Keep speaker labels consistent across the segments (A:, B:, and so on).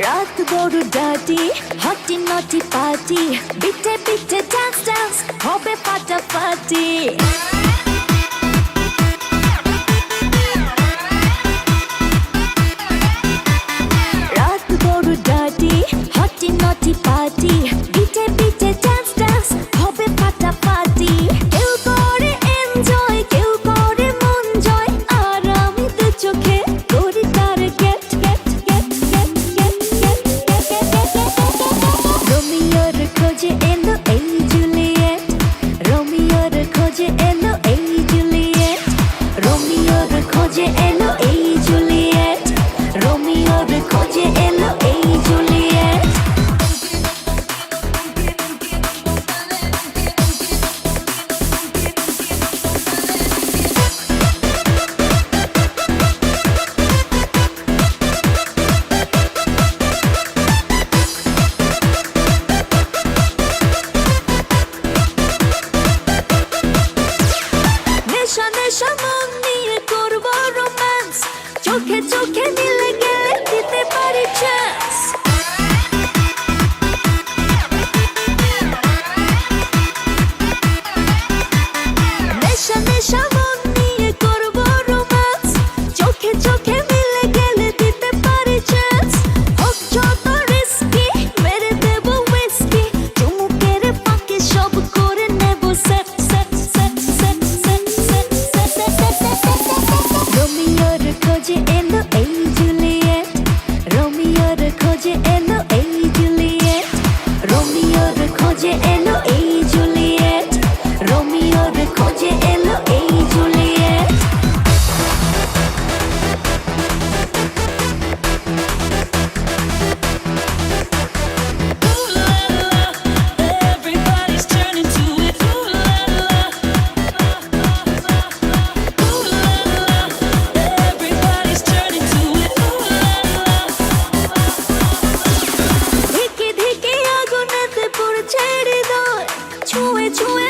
A: রাত গরু ডাটি হটি নটি পাটি বিটে বিটে gece el চোখে চোখে মিলে গেলে দিতে পারি চান্স নেশা নেশা মন নিয়ে করব রোমান্স চোখে চোখে de you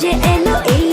A: যে এলো এই